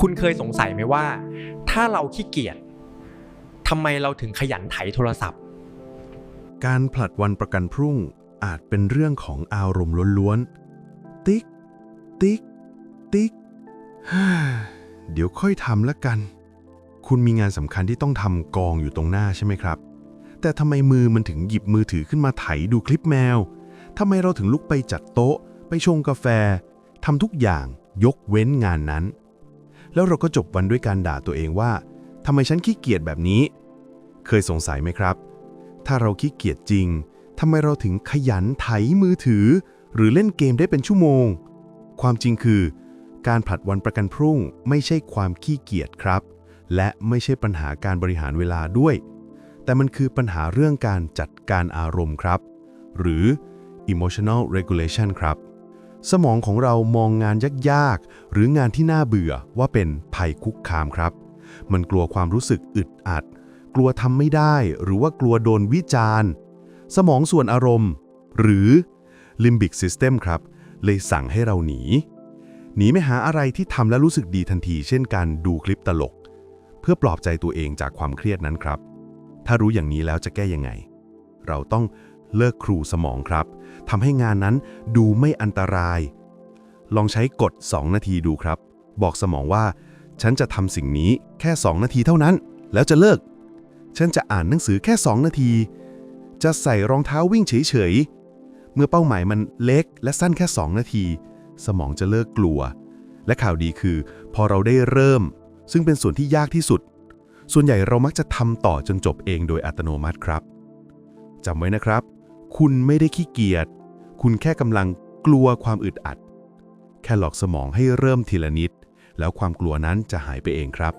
คุณเคยสงสัยไหมว่า ถ้าเราขี้เกียจทำไมเราถึงขยันไถโทรศัพท์ การผลัดวันประกันพรุ่งอาจเป็นเรื่องของอารมณ์ล้วนๆ ติ๊ก ติ๊ก ติ๊กเดี๋ยวค่อยทำละกัน คุณมีงานสำคัญที่ต้องทำกองอยู่ตรงหน้าใช่ไหมครับ แต่ทำไมมือมันถึงหยิบมือถือขึ้นมาไถดูคลิปแมวทำไมเราถึงลุกไปจัดโต๊ะ ไปชงกาแฟทำทุกอย่างยกเว้นงานนั้น แล้วเราก็จบวันด้วยการด่าตัวเองว่าทำไมฉันขี้เกียจแบบนี้ เคยสงสัยไหมครับ ถ้าเราขี้เกียจจริงทำไมเราถึงขยันไถมือถือ หรือเล่นเกมได้เป็นชั่วโมง ความจริงคือ การผลัดวันประกันพรุ่งไม่ใช่ความขี้เกียจครับ และไม่ใช่ปัญหาการบริหารเวลาด้วย แต่มันคือปัญหาเรื่องการจัดการอารมณ์ครับ หรือ emotional regulation ครับ สมองของเรามองงานยากๆ หรืองานที่น่าเบื่อว่าเป็นภัยคุกคามครับ มันกลัวความรู้สึกอึดอัด กลัวทำไม่ได้หรือว่ากลัวโดนวิจารณ์ สมองส่วนอารมณ์ หรือ limbic system ครับ เลยสั่งให้เราหนี หนีไม่หาอะไรที่ทำแล้วรู้สึกดีทันที เช่นการดูคลิปตลก เพื่อปลอบใจตัวเองจากความเครียดนั้นครับ ถ้ารู้อย่างนี้แล้วจะแก้ยังไง เราต้อง เลิกครูสมองครับทำให้งานนั้นดูไม่อันตราย ลองใช้กฎ 2 นาทีดูครับ บอกสมองว่า ฉันจะทำสิ่งนี้แค่ 2 นาทีเท่านั้น แล้วจะเลิก ฉันจะอ่านหนังสือแค่ 2 นาที จะใส่รองเท้าวิ่งเฉยๆ เมื่อเป้าหมายมันเล็กและสั้นแค่ 2 นาที สมองจะเลิกกลัว และข่าวดีคือ พอเราได้เริ่ม ซึ่งเป็นส่วนที่ยากที่สุด ส่วนใหญ่เรามักจะทำต่อจนจบเองโดยอัตโนมัติครับจำไว้นะครับ คุณไม่ได้ขี้เกียจ คุณแค่กำลังกลัวความอึดอัด แค่หลอกสมองให้เริ่มทีละนิด แล้วความกลัวนั้นจะหายไปเองครับ